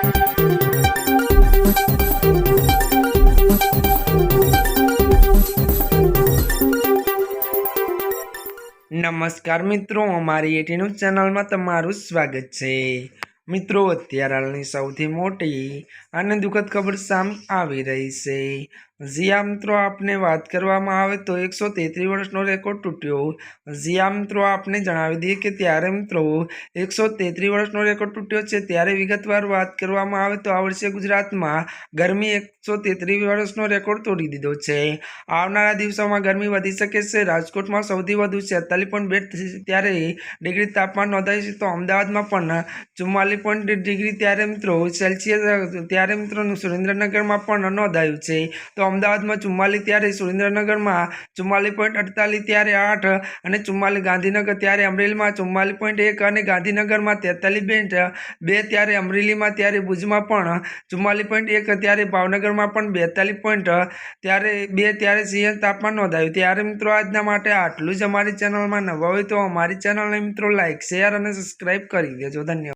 નમસ્કાર મિત્રો, અમારી એટી ન્યૂઝ ચેનલમાં તમારું સ્વાગત છે. મિત્રો, અત્યારે હાલની સૌથી મોટી અને દુઃખદ ખબર સામે આવી રહી છે. જીયા મિત્રો, આપને વાત કરવામાં આવે તો એકસો તેત્રીસ વર્ષનો રેકોર્ડ તૂટ્યો. જીયા મિત્રો, આપને જણાવી દઈએ કે ત્યારે મિત્રો એકસો તેત્રીસ વર્ષનો રેકોર્ડ તૂટ્યો છે. ત્યારે વિગતવાર વાત કરવામાં આવે તો આ વર્ષે ગુજરાતમાં ગરમી એકસો તેત્રીસ વર્ષનો રેકોર્ડ તોડી દીધો છે. આવનારા દિવસોમાં ગરમી વધી શકે છે. રાજકોટમાં સૌથી વધુ છેતાલીસ પોઈન્ટ બે ત્યારે ડિગ્રી તાપમાન નોંધાય છે તો અમદાવાદમાં પણ ચુમ્માલીસ પોઈન્ટ ડિગ્રી ત્યારે મિત્રો સેલ્સિયસ, ત્યારે મિત્રો સુરેન્દ્રનગરમાં પણ નોંધાયું છે. તો અમદાવાદમાં ચુમ્માલીસ ત્યારે સુરેન્દ્રનગરમાં ચુમ્માલીસ પોઈન્ટ અડતાલીસ ત્યારે આઠ અને ચુમ્માલીસ ગાંધીનગર ત્યારે અમરેલીમાં ચુમ્માલીસ પોઈન્ટ એક અને ગાંધીનગરમાં તેતાલીસ પોઈન્ટ બે ત્યારે અમરેલીમાં ત્યારે ભુજમાં પણ ચુમ્માલીસ પોઈન્ટ એક ત્યારે ભાવનગરમાં પણ બેતાલીસ પોઈન્ટ ત્યારે બે ત્યારે સિંહ તાપમાન નોંધાયું. ત્યારે મિત્રો આજના માટે આટલું જ અમારી ચેનલમાં નવા હોય તો અમારી ચેનલને મિત્રો લાઇક શેર અને સબસ્ક્રાઈબ કરી દેજો. ધન્યવાદ.